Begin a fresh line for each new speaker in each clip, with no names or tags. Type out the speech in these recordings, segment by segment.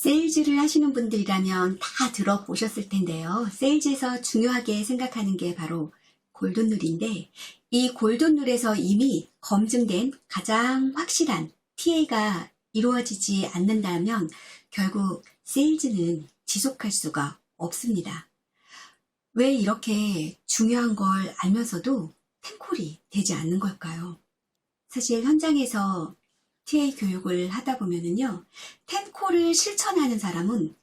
세일즈를 하시는 분들이라면 다 들어보셨을 텐데요. 세일즈에서 중요하게 생각하는 게 바로 골든룰인데 이 골든룰에서 이미 검증된 가장 확실한 TA가 이루어지지 않는다면 결국 세일즈는 지속할 수가 없습니다. 왜 이렇게 중요한 걸 알면서도 탱콜이 되지 않는 걸까요? 사실 현장에서 TA 교육을 하다 보면은요, 탱콜을 실천하는 사람은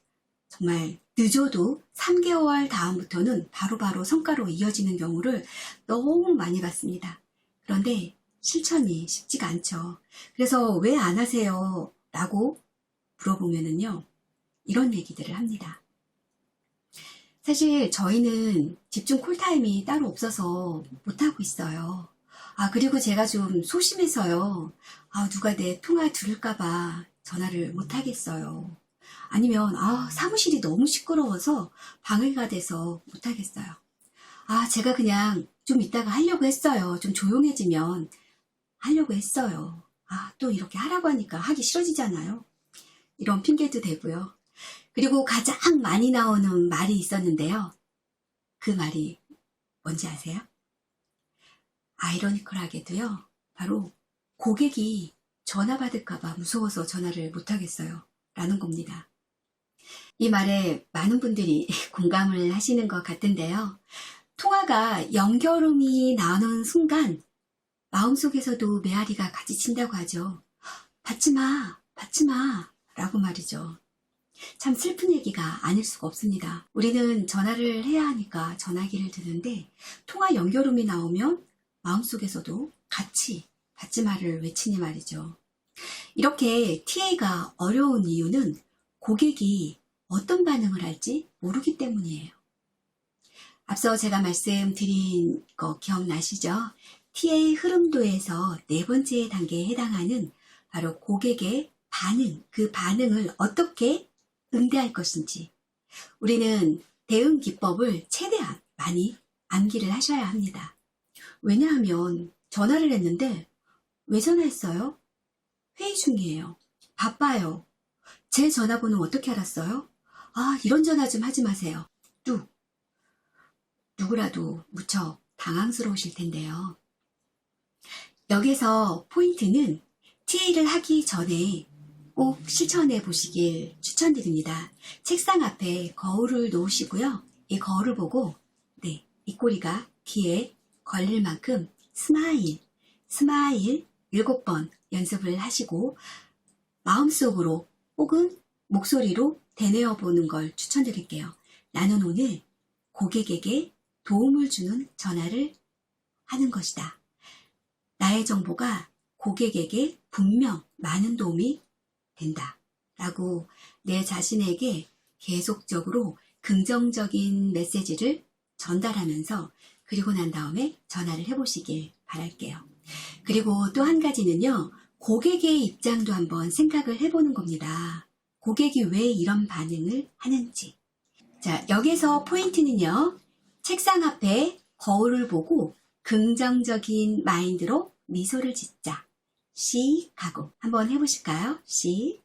정말 늦어도 3개월 다음부터는 바로 바로 성과로 이어지는 경우를 너무 많이 봤습니다. 그런데 실천이 쉽지가 않죠. 그래서 왜 안 하세요? 라고 물어보면은요, 이런 얘기들을 합니다. 사실 저희는 집중 콜타임이 따로 없어서 못하고 있어요. 아, 그리고 제가 좀 소심해서요. 아, 누가 내 통화 들을까봐 전화를 못하겠어요. 아니면, 아, 사무실이 너무 시끄러워서 방해가 돼서 못하겠어요. 아, 제가 그냥 좀 이따가 하려고 했어요. 좀 조용해지면 하려고 했어요. 아, 또 이렇게 하라고 하니까 하기 싫어지잖아요. 이런 핑계도 되고요. 그리고 가장 많이 나오는 말이 있었는데요. 그 말이 뭔지 아세요? 아이러니컬하게도요. 바로 고객이 전화 받을까봐 무서워서 전화를 못하겠어요. 라는 겁니다. 이 말에 많은 분들이 공감을 하시는 것 같은데요. 통화가 연결음이 나오는 순간 마음속에서도 메아리가 같이 친다고 하죠. 받지 마, 받지 마, 라고 말이죠. 참 슬픈 얘기가 아닐 수가 없습니다. 우리는 전화를 해야 하니까 전화기를 드는데 통화 연결음이 나오면 마음속에서도 같이 받지 말을 외치니 말이죠. 이렇게 TA가 어려운 이유는 고객이 어떤 반응을 할지 모르기 때문이에요. 앞서 제가 말씀드린 거 기억나시죠? TA 흐름도에서 네 번째 단계에 해당하는 바로 고객의 반응, 그 반응을 어떻게 응대할 것인지 우리는 대응 기법을 최대한 많이 암기를 하셔야 합니다. 왜냐하면 전화를 했는데 왜 전화했어요? 회의 중이에요. 바빠요. 제 전화번호 어떻게 알았어요? 아, 이런 전화 좀 하지 마세요. 뚝. 누구라도 무척 당황스러우실 텐데요. 여기서 포인트는 TA를 하기 전에 꼭 실천해 보시길 추천드립니다. 책상 앞에 거울을 놓으시고요. 이 거울을 보고, 네, 입꼬리가 귀에 걸릴 만큼 스마일, 스마일 일곱 번 연습을 하시고, 마음속으로 혹은 목소리로 되뇌어 보는 걸 추천드릴게요. 나는 오늘 고객에게 도움을 주는 전화를 하는 것이다. 나의 정보가 고객에게 분명 많은 도움이 된다. 라고 내 자신에게 계속적으로 긍정적인 메시지를 전달하면서 그리고 난 다음에 전화를 해보시길 바랄게요. 그리고 또 한 가지는요, 고객의 입장도 한번 생각을 해보는 겁니다. 고객이 왜 이런 반응을 하는지. 자, 여기서 포인트는요, 책상 앞에 거울을 보고 긍정적인 마인드로 미소를 짓자. 씩 하고 한번 해보실까요? 씩.